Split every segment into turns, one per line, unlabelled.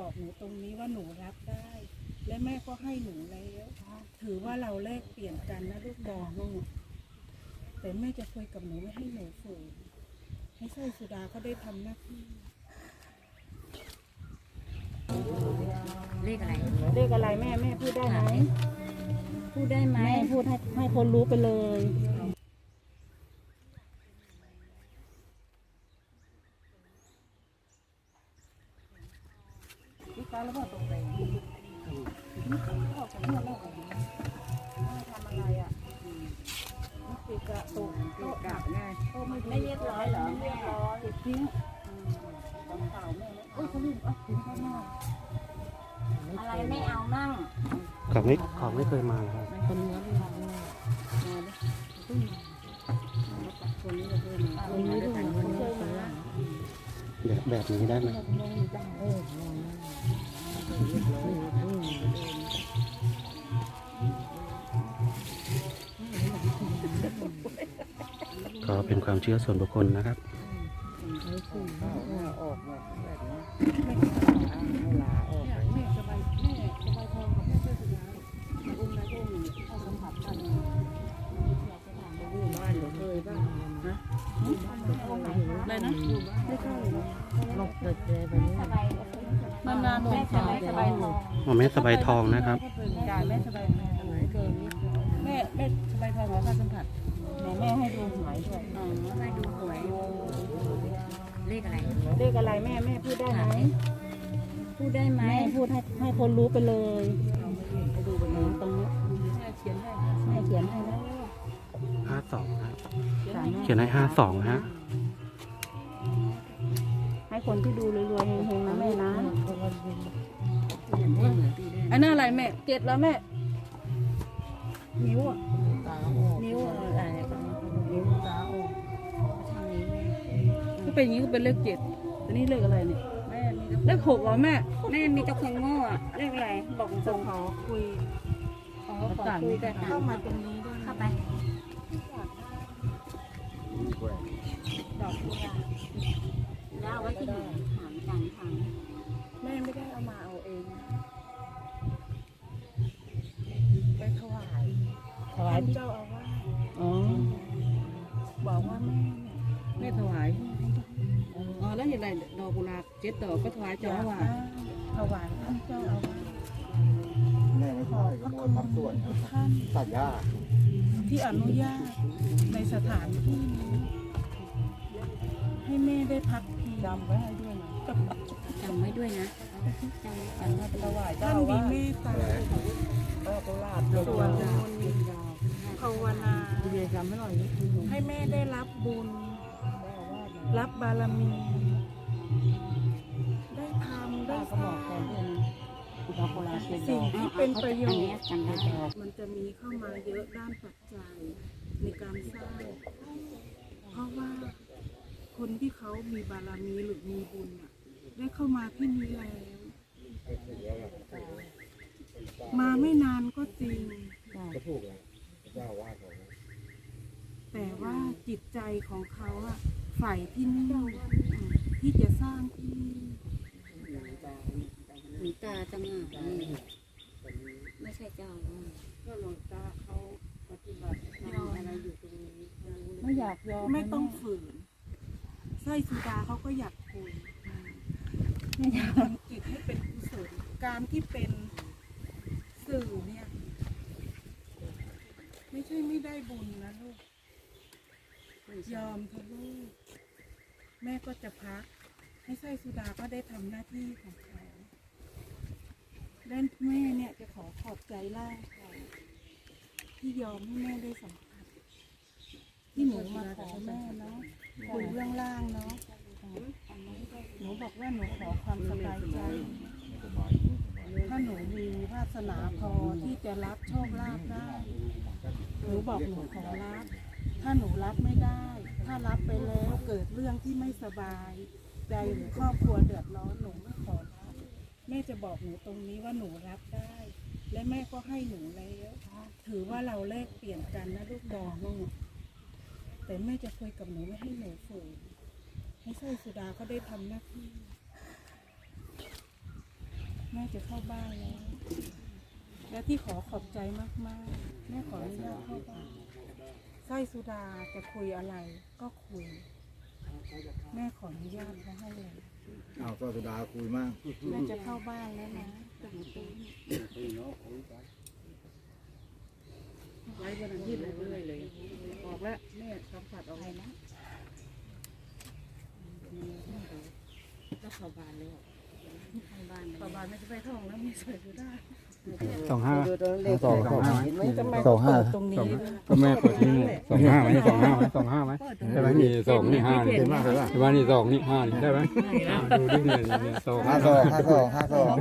บอกหนูตรงนี้ว่าหนูรับได้ และแม่ก็ให้หนูแล้วถือว่าเราแลกเปลี่ยนกันนะลูกดอกลูกแต่แม่จะคุยกับหนูไม่ให้หนูฝืนให้สร้อยสุดาเขาได้ทำหน้าที่
เลขอะไร
เรียกอะไรแม่แม่พูดได้ไหม
พูดได้ไหม
แม่พูดให้ให้คนรู้ไปเลย ลูกค้าแล้วบอกตรงไหนนี่เขาบอกกับเพื่อนแล้วเหรอทำอะไรอะนี่ปีกะตุกโต๊ะกะไงโต๊ะ ไม่
เรียบร้อยเหรอ
เรียบร้อยทิ้งของเก่าแม่โอ้ยเขาลืมเอาทิ้งข้างนอก
อะไรไม่เอามั่ง
เขาไม่เขาไม่เคยมาครับ
คนเนื้อไม่มาแม่มาดิเพิ่งมามาตัดคนนี้เลยมาคนนี้ด้วยคนนี้เคยมา
แบบแบบนี้ได้ไหม
เป็
นความเชื่อส่วนบุคคลนะครับ
ออกแบบนี้ลาออกแม่สบายแม่สบายทองกับแม่เพื่อนสุดาอุ้มนายอุ้มเข้าสัมผัสกันอยากจะถามไปดูบ้านหรือเคยบ้างฮะอะไรนะไม่เข้าเลยนะลงเกิดเลยแบบนี้
สบาย
มันนาน
แม่สบายสบายทอง
อ๋อแม่สบายทองนะครับ
แม่สบายแม่สบายแม่แม่สบายทองขอค่าสัมผัส แม่ให้ดูหวยด้วย
อ๋อมาดูหวยเลขอะไร
เรียกอะไรแม่แม่พูดได้ไหม
พูดได้ไหม
แม่พูดให้ให้คนรู้ไปเลยไปดูไปเลยตรงนี้แม่เขียนให้แม่เขียนให้แล้ว
ห้าสองนะ
สาม
เขียนให้ห้าสองฮะ
ให้คนที่ดูรวยๆเฮงๆนะแม่นะ
อย่างนี้เหมือนปีได้
อันนั้นอะไรแม่เจ็ดแล้วแม่นิ้วอะนิ้วอะ ก็เป็นอย่างนี้ก็เป็นเลขเจ็ดอันนี้เลขอะไรเนี่ยแม่เลขหกเหรอแม่
แม่มีแตะคนโง่อะเลขอะไรบอกตรง
ขอคุยขอขอคุยแต่เข้ามาตรงนี้ด้วย
เข้า
นะ
ไป
ดอกกุหลาบ
แล้วเอาไว้ที่ไหนถามจังถาม
แม่ไม่ได้ เจ็
ดดอกก็ถวายเจ้าอาวาส
ถวายท่านเจ้าอาวาส
แม่ไม่ใช่ขโมยบางส่วนครับ
ท่าน
ตัดหญ้า
ที่อนุญาตในสถานที่นี้ ให้แม่ได้พักพิงจำไว้ให้ด้วยนะ
จำไว้ด้วยนะจำจำไว้
ถวายท่านมีเมตตาส่วนบุญภาวนาให้แม่ได้รับบุญ รับบารมี ด้สร้างสิ่งที่เป็นประโยชน์มันจะมีเข้ามาเยอะด้านปัจจัยในการสร้าง เพราะว่าคนที่เขามีบารมีหรือมีบุญน่ะได้เข้ามาที่นี้แล้วมาไม่นานก็จริง
แต่
ว่าจิตใจของเขาอะใฝ่ที่นี่ที่จะสร้าง ที่นี่
หาจะไม่ใช่เจ้าอาวาส
ก็หลวงตาเขาปฏิบัติทำอะไรอยู่ตรงนี้
ไม่อยากยอมไม่ต้องฝืนสร้อยสุดาเขาก็อยากคุยทำจิตให้เป็นกุศลการที่เป็นสื่อเนี่ย ไม่ใช่ไม่ได้บุญนะลูก ยอมเถอะลูก แม่ก็จะพัก ให้สร้อยสุดาก็ได้ทำหน้าที่ของเขา ด้านแม่เนี่ยจะขอขอบใจล่างเขาที่ยอมให้แม่ได้สัมผัสที่หนูมาขอแม่เนาะคุยเรื่องล่างเนาะหนูบอกว่าหนูขอความสบายใจถ้าหนูมีวาสนาพอที่จะรับโชคลาภได้หนูบอกหนูขอรับถ้าหนูรับไม่ได้ ถ้ารับไปแล้วเกิดเรื่องที่ไม่สบาย ใจหรือครอบครัวเดือดร้อนหนูไม่ แม่จะบอกหนูตรงนี้ว่าหนูรับได้ และแม่ก็ให้หนูแล้วถือว่าเราแลกเปลี่ยนกันนะลูกดอกลูกแต่แม่จะคุยกับหนูไม่ให้หนูฝืนให้สร้อยสุดาเขาได้ทำหน้าที่ม่จะเข้าบ้านแล้ว และที่ขอขอบใจมากๆ แม่ขออนุญาตเข้าบ้านสร้อยสุดาจะคุยอะไรก็คุย แม่ขออนุญาตเขาให้เลย
เอาก็สุดาคุยมาก
แม่จะเข้าบ้านแล้วนะ
ไว้บนอาทิตย์เลยเลยเลย ออกแล้วแม่สัมผัสออกไปนะแล้วเข้าบ้านแล้วเข้าบ้านเข้าบ้านไม่จะไปท้องแล้วไม่สวยก็ได้
สองห้า
สองสองห้า
สองห้า
ตรงนี้ด้วย
ก็แม่เปิดที่นี่สองห้าไหมสองห้าไหมสองห้าไหมใช่ไหมนี่สองนี่ห้านี่
เห็นมากเลยป่ะ
ใช่ไหมนี่สองนี่ห้านี่ได้ไหมอ่าดูดิเนี่ยเนี่ยสอง
ห้าสองห้าสองห้าสอง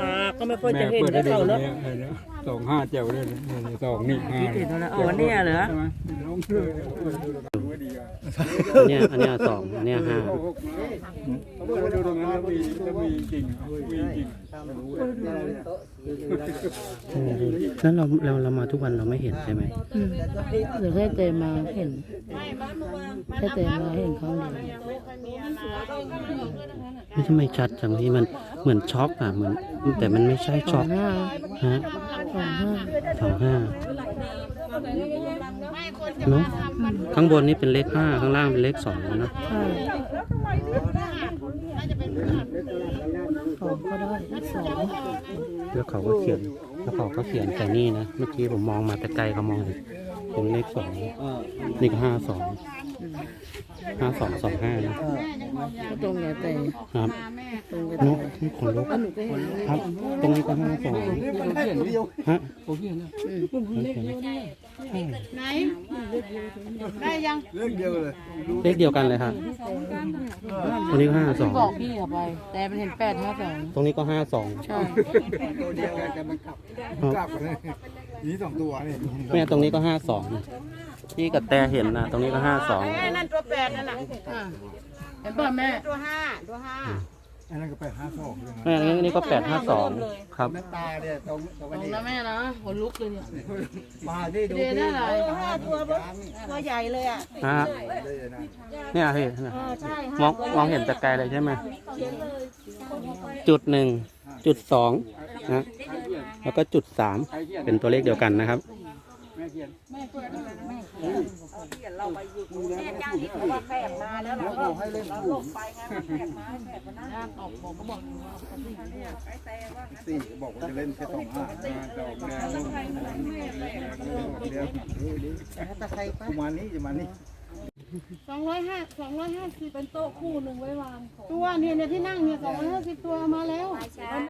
ตาก็ไม่ค่อย
แม่
จะเห็น
เปิด
แล้
ได้
ว
ดู
เขา
เนี่
แล้ว
ยสองห้าเจ้าเลยนี่สองนี่ห้า
เห็นแล้วอ๋อเนี่ยเหรอ
ใช่ไหมลงเลย
อันเนี้ยอันเนี้ยสองอันเนี้ยห้า
เขาบอกว่าดูตรงนั้นแล้วมีแล้วมีจริงมีจริง
แล้วเราเราเรามาทุกวันเราไม่เห็นใช่ไหม
หรือแค่เตยมาเห็นแค่เตยมาเห็นเขาเลย
ไม่ทำไมชัดจังที่มันเหมือนช็อกอะเหมือนแต่มันไม่ใช่
ส
ช็
อ
องก
ห้า
ฮะ
สองห้า
สองห้าเนาะข้างบนนี่เป็นเลขห้าข้างล่างเป็นเลขสองเนาะ
ใช่ สองก็ได้สอง
แล้วเขาก็เขียนแล้วเขาก็เขียนแต่นี่นะ เมื่อกี้ผมมองมาแต่ไกลเขามองเห็นเป็นเลขสองนี่ก็ห้าสอง ห้าสองสองห้านะ
ก็ตรงกับเตย
ครับ
ตรงกับ
เนาะนี่ขนลุก
หนูก็เห็น
ครับ ตรงนี้ก็ห้าสองฮะ
ผมเห็นนะ
ไหนได้ยัง
เรื่องเดียวเลย
เลขเดียวกันเลยครับตรงนี้ก็ห้าสอง
บอกพี่เอาไป แต่มันเห็นแปดห้าสอง
ตรงนี้ก็ห้าสอง
ใช่
ตัวเดียวกันแต่มันกลับกลับเลยนี่สองตัวนี่
แม่ตรงนี้ก็ห้าสอง ที่กับแต่เห็นนะตรงนี้ก็ห้าสอง
นั่นตัวแปดนั่นน่ะ
เห็นป่ะแม่
ตัวห้าตัวห้า
อันนั้นก็ไปห้าสองเลยนะ
แม่อันนี้ก็แปดห้าสองครับ
น้ำตาเนี่ยตรงตรง
ตร
นี้
งนะแม่นะขนลุกเลยเนี่ย
มาดิดู
เดนได้ไร
ตัวตัวใหญ่เลยอะ
ฮะเนี่ยเห็นนะมองมองเห็นแต่ไกลเลยใช่ไหมจุดหนึ่งจุดสองนะแล้วก็จุดสามเป็นตัวเลขเดียวกันนะครับ
ม่เขียนแม่เขี
ยนแม่เขียน
เราเขียนเราไปอยู
่แม่จ้างนี่เขาว่า
แฝด
มาแล้วเราก็เราลงไปไงแฝดมาแฝดมา
นั่งออกผมก็บอกสี่บอกว่าจะเล่นแค่สองห้าดอแลูวประมาณนี้ประมาณนี้
สองร้อยห้าสองร้อยห้าสิบเป็นโต๊ะคู่หนึ่งไว้วางตัวเนี่ยเนี่ยที่นั่งเนี่ยสองร้อยห้าสิบตัวมาแล้ว